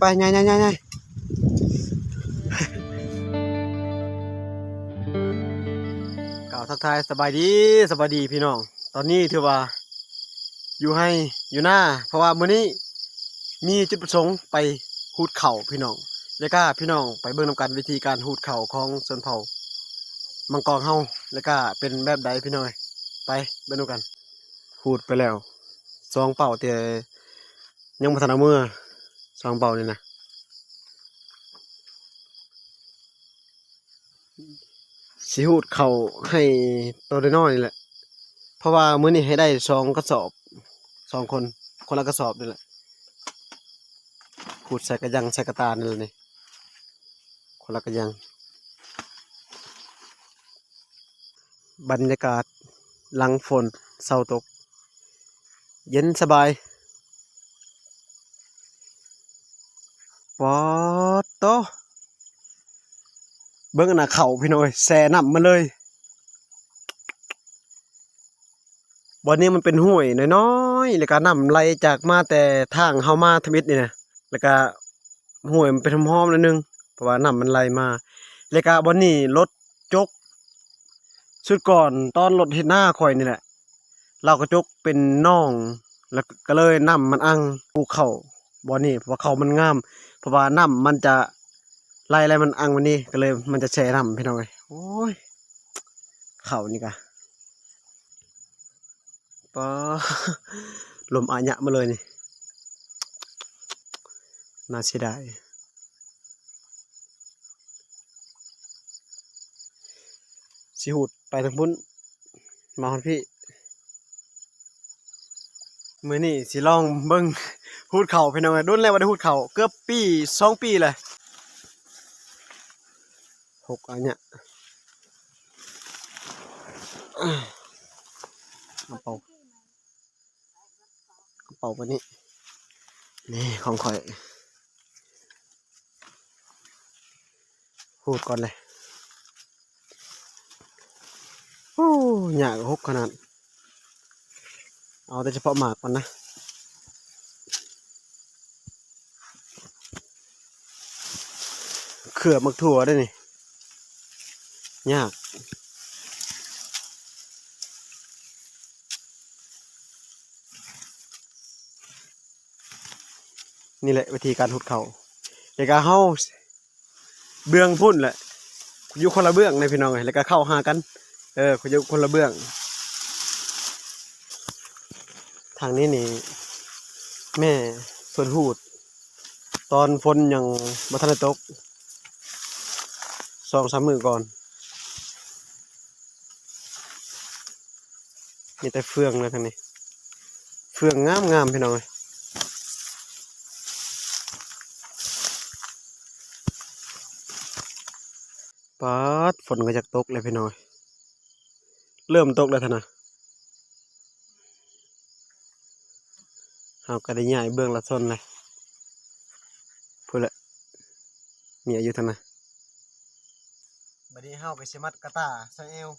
ไปๆย่ายๆๆๆกล่าวทักทายสบายดีสบายดีพี่น้อง ตอนนี้ถือว่า อยู่ให้อยู่หน้า เพราะว่ามื้อนี้มีจุดประสงค์ไปหูดเข่าพี่น้อง แล้วก็พี่น้องไปเบิ่งนำกันวิธีการหูดเข่าของชนเผ่ามังกรเฮาแล้วก็เป็นแบบใดพี่น้อยไปเบิ่งนำกันหูดไปแล้วสองเป่าแต่ยังบ่ทันเมือ สองเป่านี่นะสิหูดเขาให้ตัวน้อยนี่แหละ เพราะว่ามื้อนี้ให้ได้สองกระสอบสองคนคนละกระสอบนี่แหละขูดใส่กระยังใส่กระตานี่แหละนี่คนละกระยัง บรรยากาศหลังฝนเศร้าตก เย็นสบายปอดโตเบิ่งอันน่ะเข่าพี่น้อยแซ่น้ำมาเลยบ่อนนี้มันเป็นห้วยน้อยๆแล้วก็น้ำไหลจากมาแต่ทางเฮามาทมิดนี่นะแล้วก็ห้วยมันเป็นหอมๆนิดนึงเพราะว่าน้ำมันไหลมาแล้วก็บ่อนนี้รถจกสุดก่อนตอนรถเฮ็ดหน้าข่อยนี่แหละ เราก็จกเป็นน่อง แล้วก็เลยน้ำมันอังภูเขาบ่อนนี้เพราะเขามันงาม เพราะว่าน้ำมันจะ ไหลอะไรมันอังวันนี้ก็เลยมันจะแช่น้ำพี่น้องเอ้ยโอ้ยเข่านี่กะปาลมอาญะมาเลยนี่น่าเสียดายสิหูดไปทางพุ่นมาฮอนพี่ มือนี่สิลองเบิ้งหูดเข่าพี่น้องเลยดุนแล้วว่าได้หูดเข่าเกือบปีสองปีเลย หกอันเนี้ยกระเป๋ากระเป๋าวันนี้ นี่ของข่อย พูดก่อนเลยโอ้หยากหกขนาด เอาแต่เฉพาะหมากมันนะเขือมักถั่วได้นี่ ยากนี่แหละวิธีการหุดเขาแล้วก็เฮาเบื้องพุ่นแหละอยู่คนละเบื้องในพี่น้องไงแล้วก็เข้าหากัน เอออยู่คนละเบื้อง ทางนี้นี่ แม่เพิ่นหูด ตอนฝนยังบ่ทันตกสองสามมือก่อน มีแต่เฟืองเลยทางนี้เฟืองงามงามพี่น้องเอ้ยปาดฝนก็จะตกเลยพี่น้อย เริ่มตกแล้วท่านนะเอากระได้ใหญ่เบื้องละซนเลยพูดละมีอายุท่านนะบัดนี้เฮาไปเสมัดกระตาใส่เอว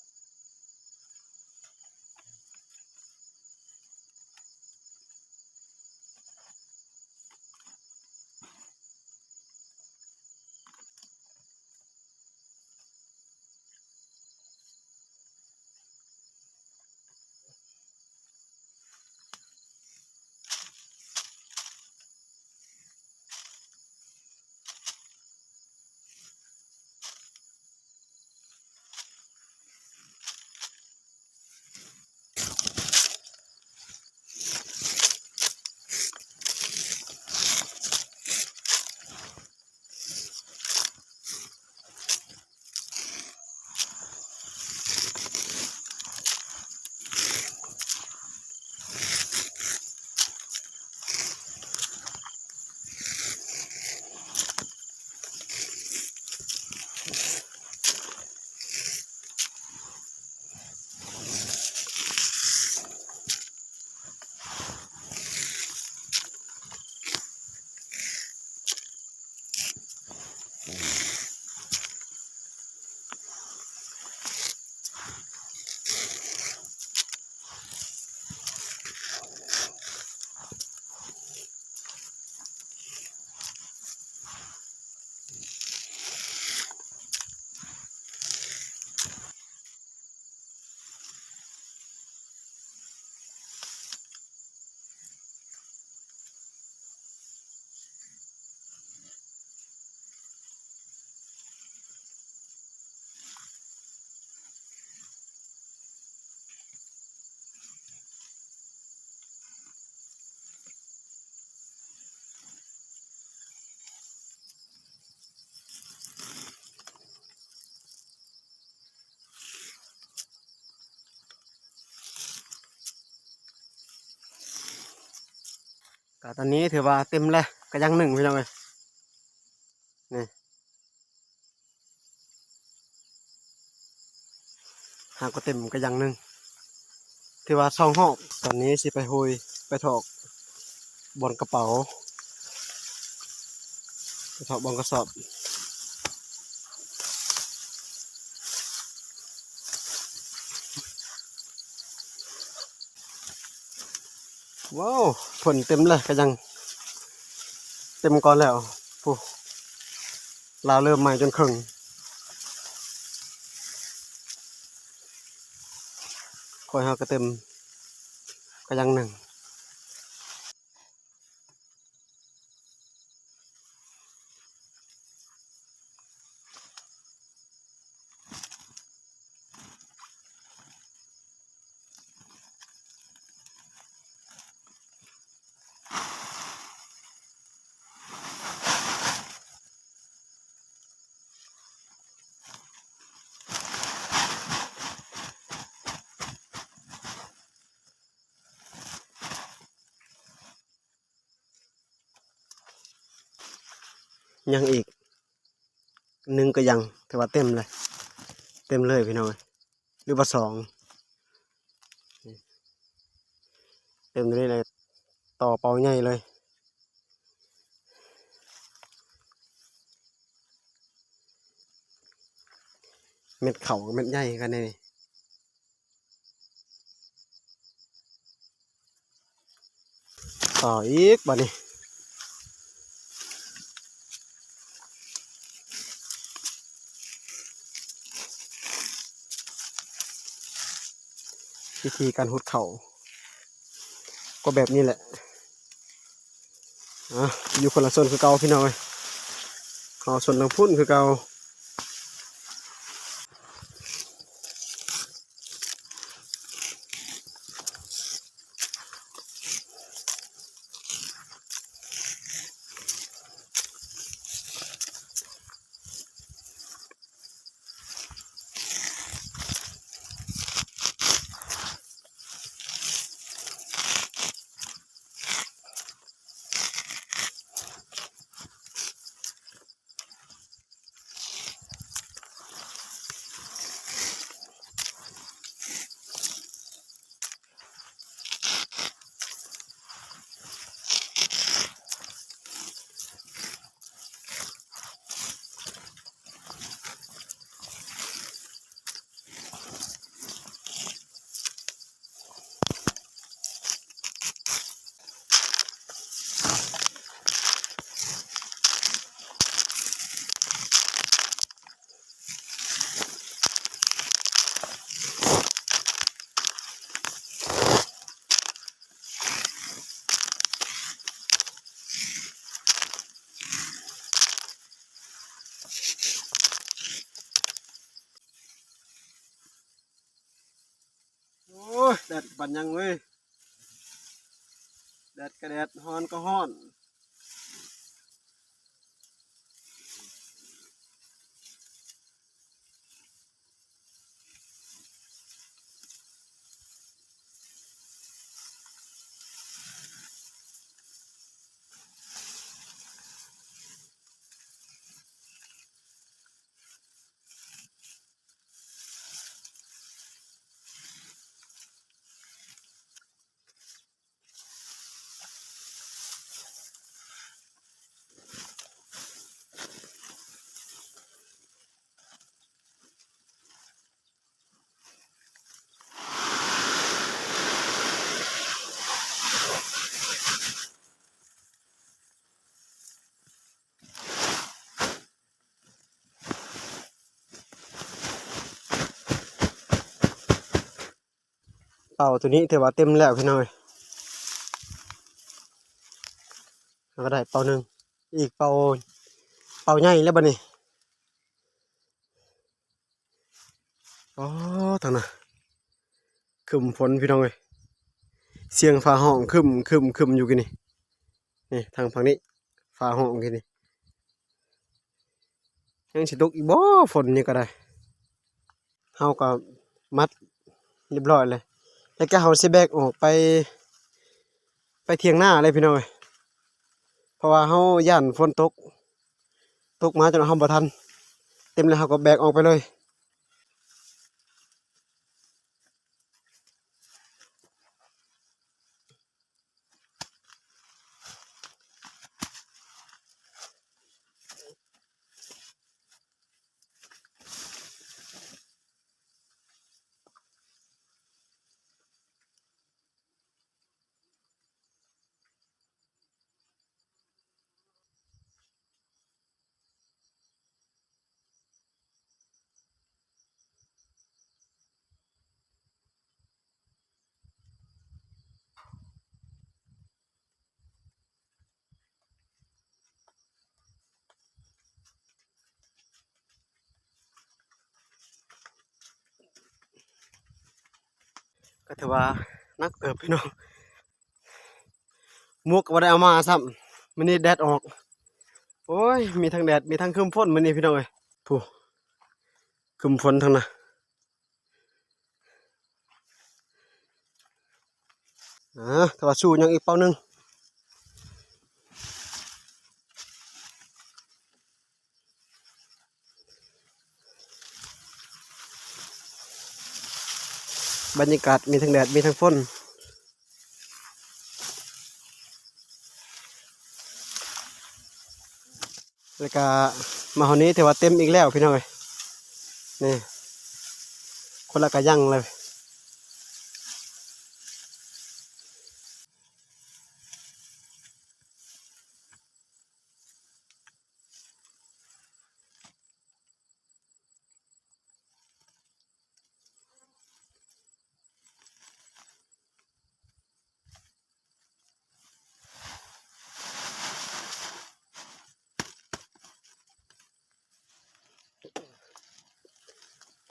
แต่ตอนนี้ถือว่าเต็มแล้วก็ยังหนึ่งพี่น้องเลยนี่หากก็เต็มก็ยังหนึ่งถือว่าซองหอกตอนนี้สิไปหุยไปถอกบนกระเป๋าไปถอกบนกระสอบ ว้าวผลเต็มเลยก็ยัง เต็มก่อนแล้วผู้ลาวเริ่มใหม่จนครึ่งคอยเฮาก็เต็มก็ยังหนึ่งอีกหนึ่ง ก็ยังถือว่าเต็มเลย เต็มเลยพี่น้องเอ้ยหรือว่าสองเต็มเลยเลยต่อเปาใหญ่เลยเม็ดเข่าเม็ดใหญ่กันนี่ต่ออีกบัดนี้ วิธีการหดเข่า ก็แบบนี้แหละอะอยู่คนละโซนคือเก่าพี่น้อยเขาส่วนทางพุ่นคือเก่า บันยังเว้ยแดดก็แดดฮ้อนก็ฮ้อน เป่าตัวนี้ถือว่าเต็มแล้วพี่น้อยแล้วก็ได้เป่าหนึ่งอีกเป่าเป่าใหญ่แล้วบัดนี้อ๋อทางน่ะคึมฝนพี่น้องเอ้ยเสียงฟ้าห้องคึมคึมคึมอยู่กันนี่นี่ทางฝั่งนี้ฟ้าห้องกันนี่ยังสิตกอีกบ่ฝนนี่ก็ได้เฮาก็มัดเรียบร้อยเลย แล้วก็เขาสิแบกออกไป ไปเทียงหน้าเลยพี่น้องเอ้ยเพราะว่าเขาย่านฝนตก ตกมาจนเขาบ่ทัน เต็มแล้วเขาก็แบกออกไปเลย ก็ถือว่านักเติบพี่น้องมุกก็ได้เอามาซ้ำมันนี่แดดออก โอ้ย มีทั้งแดด มีทั้งคืมฝนมันนี่พี่น้องเลยผู้คืมฝนทั้งนั้นอ่าแต่ว่าสู้ยังอีกเป้าหนึง บรรยากาศมีทั้งแดดมีทั้งฝนแล้วก็มาหอนี้ถือว่าเต็มอีกแล้วพี่น้องเลยนี่คนละกระยังเลย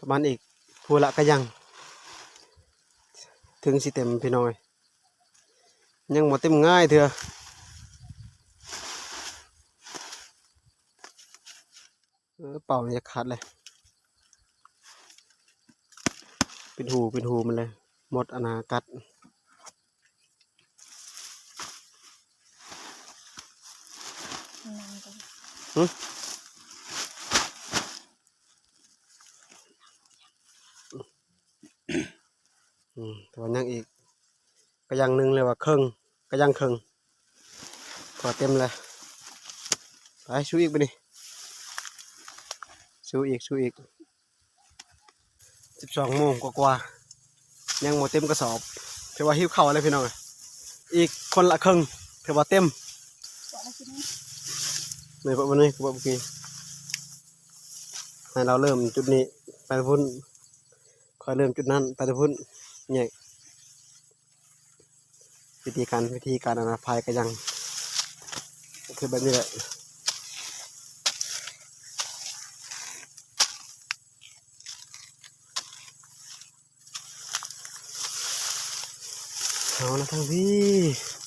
ประมาณอีกพูละก็ยัง ถึงสิเต็มพี่น้อย ยังหมดเต็มง่ายเถอะเออเป่ามันจะขาดเลยเป็นหูเป็นหูมันเลยหมดอนากัดอืม ว่ายังอีกก็ยังหนึ่งเลยว่าครึ่งก็ยังครึ่งพอเต็มเลยไปชูอีกไปนี่ชูอีกชูอีกสิบสองโมงกว่าๆยังหมดเต็มกระสอบถือว่าหิวเข่าวเลยพี่น้องอีกคนละครึ่งถือว่าเต็มเลยปะวันนี้ปะเมื่อกี้ให้เราเริ่มจุดนี้ไปพุ่นคอยเริ่มจุดนั้นไปพุ่นเนี่ย วิธีการวิธีการอนาภัยก็ยังคือแบบนี้แหละเอาละทั้งพี่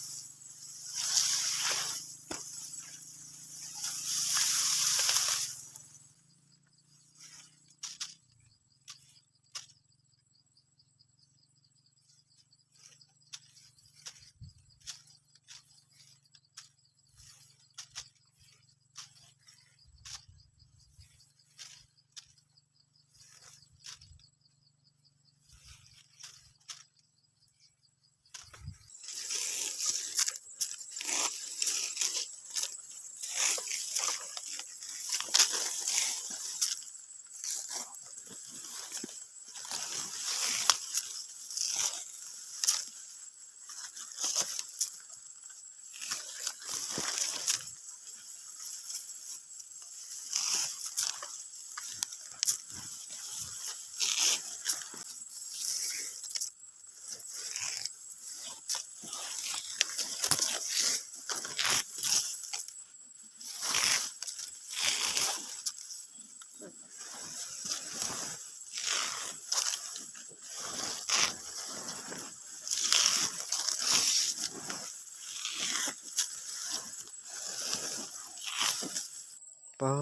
ปอ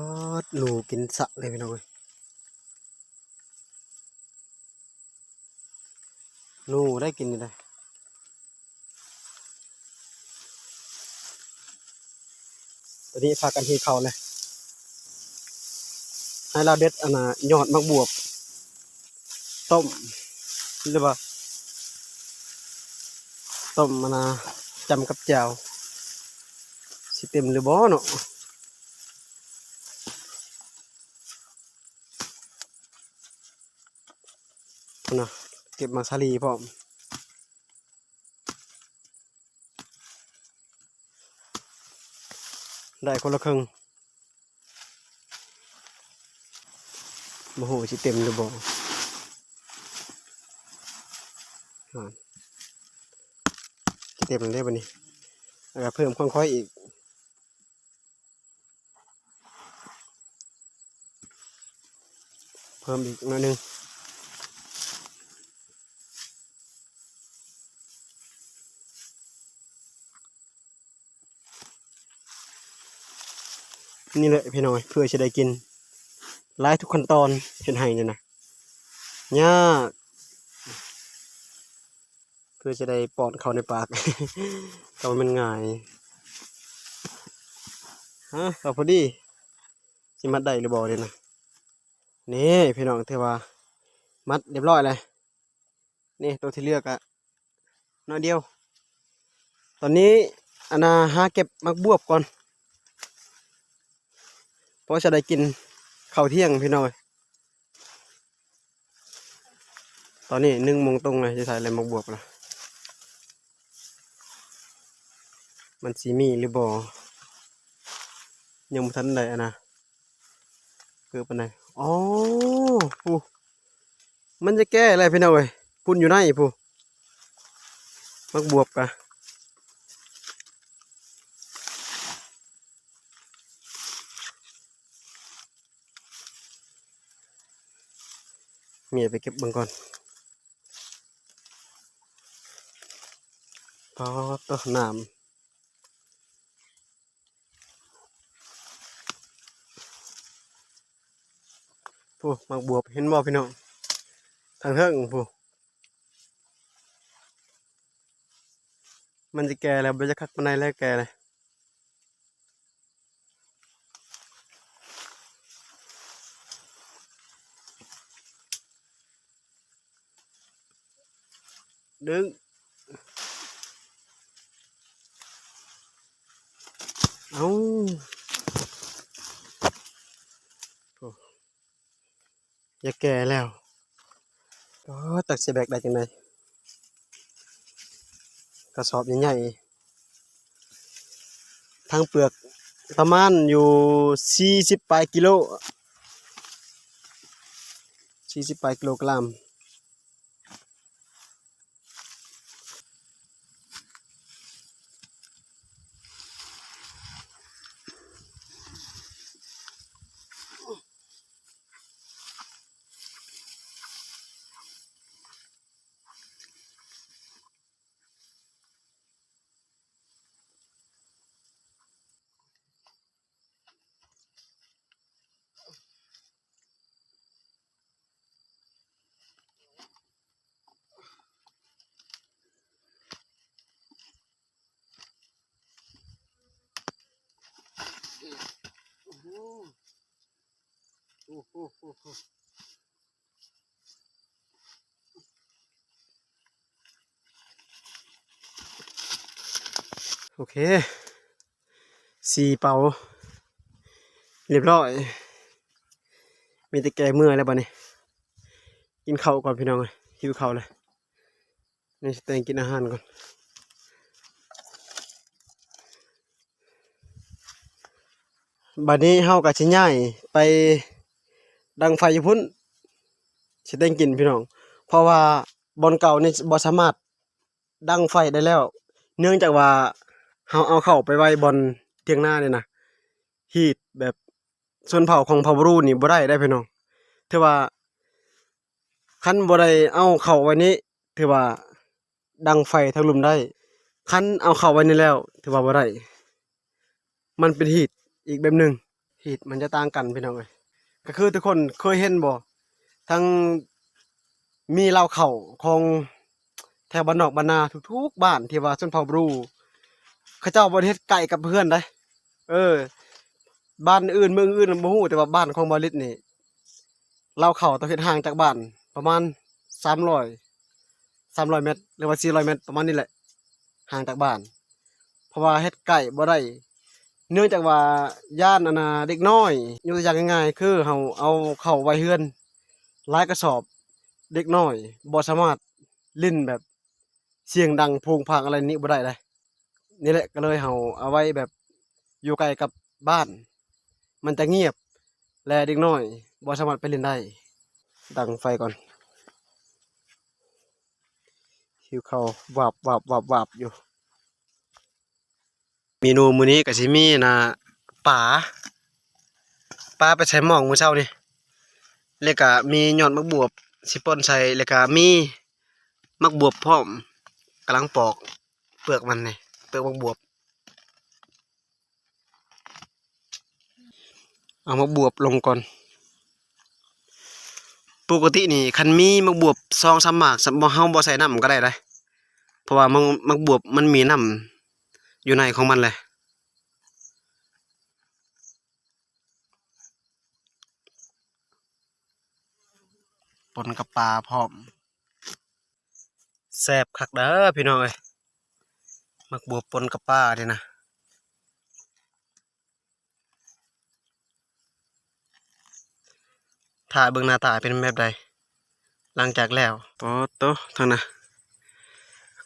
ดหนูกินสะเลยพี่น้องหนูได้กินอยู่เลยวันนี้พากันที่เขาเลยให้เราเด็ดอันน่ะยอดมักบวบ ต้มหรือว่าต้มมันนะจำกับแจวสิเต็มหรือบ่เนาะ นะเก็บมาซาลีพร้อมได้คนละครึ่งโอ้โหสิเต็มหรือบ่อ่าสิเต็มแล้วได้บ่นี่แล้วก็เพิ่มค่อยๆอีกเพิ่มอีกหน่อยนึง นี่แหละพี่น้อยเพื่อจะได้กินไล่ทุกขั้นตอนเห็นให้เนี่ยนะยากเพื่อจะได้ปอดเข้าในปากก็มันง่ายฮะเอาพอดีสิมัดได้หรือบ่เลยนะนี่พี่น้องเทว่า มัดเรียบร้อยเลยนี่ตัวที่เลือกอะน้อยเดียว ตอนนี้อนาหาเก็บมักบวบก่อน ราะจะได้กินข้าวเที่ยงพี่น้อย ตอนนี้หนึ่งโมงตรงเลยจะใส่อะไรมักบวบละมันสีมีหรือบ่ยังไม่ทันได้อะนะเกิดปันไหนอ๋อผู้มันจะแก้อะไรพี่น้อยพุ่นอยู่ไหนผู้มักบวบกะ เมียไปเก็บบังก่อนพอต้นน้ำผู้มักบวบเห็นบ่พี่น้องทางเทิงผู้มันจะแก่แล้วมันจะคักปานใดแล้วแก่เลย ดึงเอาอย่าแก่แล้วก็ตักเสียแบกได้จังไดกระสอบใหญ่ๆทั้งเปลือกประมาณอยู่สี่สิบปลายกิโลสี่สิบปลายกิโลกรัม โอเคสี่เป่าเรียบร้อย มีแต่แกเมื่อยแล้วบ้านี้ กินข้าวก่อนพี่น้องเลยหิวข้าวเลยนี่แต่งกินอาหารก่อน บัดนี้เฮากับชิย่ายไปดังไฟอยู่พุ่นสิแต่งกินพี่น้อง เพราะว่าบอนเก่านี่บ่สามารถดังไฟได้แล้ว เนื่องจากว่าเฮาเอาเข้าไปไว้บอนเทียงหน้าเนี่ยนะฮีตแบบส่วนเผาของเผาบรูนี่บ่ได้ได้พี่น้องถือว่าคันบ่ได้เอาเข้าไว้นี้ถือว่าดังไฟทั้งลุมได้คันเอาเข้าไว้นี่แล้ว ถือว่าบ่ได้มันเป็นฮีต อีกแบบหนึ่งฮีตมันจะต่างกันพี่น้องเอ้ยก็คือทุกคนเคยเห็นบ่ทั้งมีเหล้าเข่าของแถวบ้านนอกบ้านนาทุกๆบ้านที่ว่าชนเผ่าบรูเขาเจ้าบริเฮ็ดไก่กับเพื่อนได้เออ บ้านอื่นเมืองอื่นบ่ฮู้แต่ว่าบ้านของบริษนี่เราเข้าต้องเฮ็ดห่างจากบ้าน ประมาณ300 300เมตรหรือว่า400เมตรประมาณนี้แหละห่างจากบ้าน เพราะว่าเฮ็ดใกล้บ่ได้ เนื่องจากว่าย่านอันน่ะเด็กน้อยยกตัวอย่างง่ายๆ คือเฮาเอาเข้าไว้เฮือนลายกระสอบเด็กน้อยบ่สามารถเล่นแบบเสียงดังโพงพางอะไรนี้บ่ได้เลยนี่แหละก็เลยเฮาเอาไว้แบบอยู่ใกล้กับบ้าน มันจะเงียบและเด็กน้อยบ่สามารถไปเล่นได้ ดังไฟก่อนหิวเขาววับวับวับวับอยู่ เมนูมื้อนี้ก็สิมีนะปลาปลาไปใส่หมองมื้อเช้านี่แล้วก็มียอดมะบวบสิป่นใส่แล้วก็มีมะบวบพร้อมกำลังปอกเปลือกมันนี่เปลือกมะบวบ เอามะบวบลงก่อน ปกตินี่คันมีมะบวบซองสามหมากสำบ่เฮาบ่ใส่น้ำก็ได้เลยเพราะว่ามะมะบวบมันมีน้ำ อยู่ในของมันเลยปนกับปลาพร้อมแซ่บคักเด้อพี่น้องเอ้ยมักบวบปนกับปลาเด้นะถ่ายเบิ่งหน้าตาเป็นแบบใด หลังจากแล้วโตโตทางนะ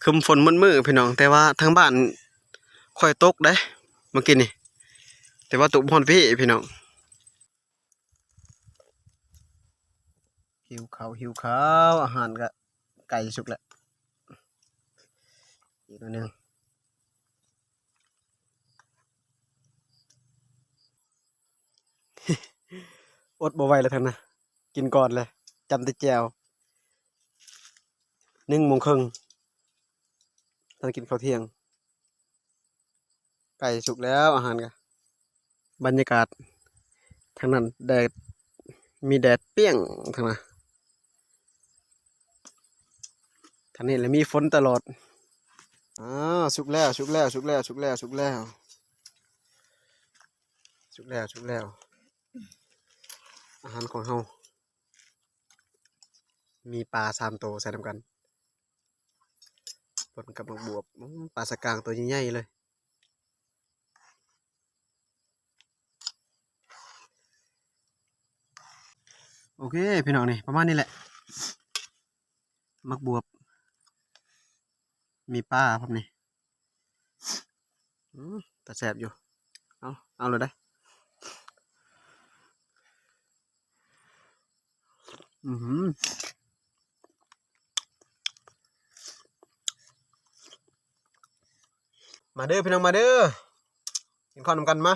คืมฝนมืดมือพี่น้องแต่ว่าทางบ้าน ค่อยตกได้เมื่อกี้นี่ แต่ว่าตกพรพี่พี่น้องหิวข้าวหิวข้าวอาหารก็ไก่สุกแล้วอีกหน่อยหนึ่งอดบ่ไหวแล้วท่านนะกินก่อนเลยจำต่แจวหนึ่งโมงครึ่งท่านกินข้าวเที่ยง ไก่สุกแล้วอาหารกันบรรยากาศทางนั้นแดดมีแดดเปรี้ยงทางนั้นทางนี้เลยมีฝนตลอดอ้าวสุกแล้วสุกแล้วสุกแล้วสุกแล้วสุกแล้วสุกแล้วสุกแล้ว อาหารของเฮามีปลาสามตัวใส่นำกันปนกับหมกบวบปลาสกางตัวใหญ่ๆเลย โอเคพี่น้องนี่ประมาณนี้แหละ มักบวบ มีปลาพร้อมนี่แต่แสบอยู่ เอาเอาเลยได้อือหือมาเด้อพี่น้องมาเด้อกินข้าวนำกันมา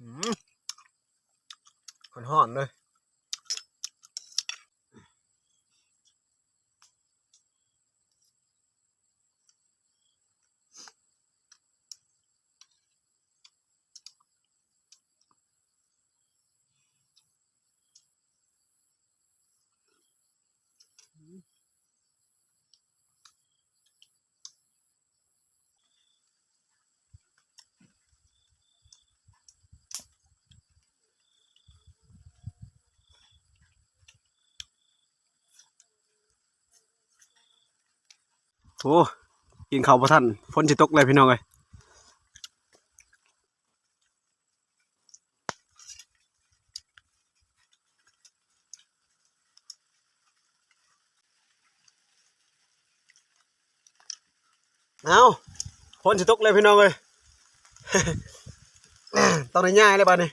อืมันห่อนเลย อ้กินข้าวประทันฝนสิตกเลยพี่น้องเลยเอาฝนสิตกเลยพี่น้องเลยต้องได้ง่ายเลยบ้านนี้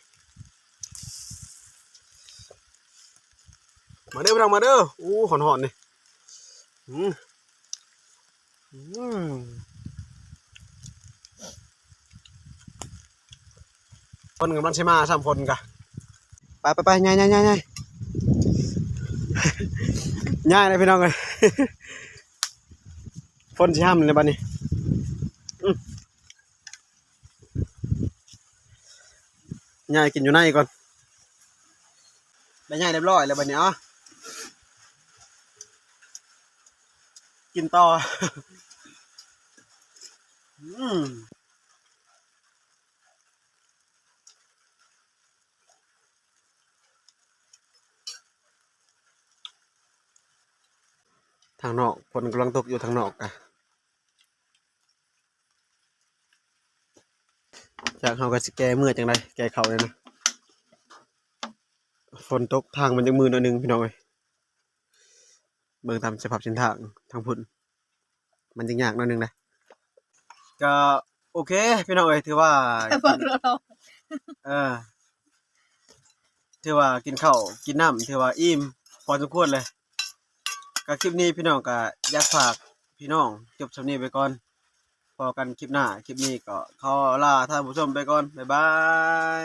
มาเด้อพี่น้องมาเด้ออู้หอนๆนี่อืมอืม คนกำลังใช่มาสามคนกะไปไปไปง่ายง่ายง่ายง่ายง่ายเลยพี่น้องเลยฝนสิห้ามเลยบ้านนี้ง่ายกินอยู่ในก่อนได้ง่ายเรียบร้อยแล้วบ้านนี้อะกินต่อ ทางนอกฝนกำลังตกอยู่ทางนอกอะจากเขาก็สิแก้เมื่อจังไรแก้เขาเลยนะฝนตกทางมันจังมือหน่อยนึงพี่น้องเลยเบิ่งตามสภาพเส้นทางทางพุ่นมันจังยากหน่อยนึงนะ ก็โอเค พี่น้องเอ้ยถือว่าเบิ่งเราเออถือว่ากินข้าวกินน้ำถือว่าอิ่มพอสมควรเลยก็คลิปนี้พี่น้องก็อยากฝากพี่น้องจบสำนี้ไปก่อน พอกันคลิปหน้า คลิปนี้ก็ขอลาท่านผู้ชมไปก่อน บ๊ายบาย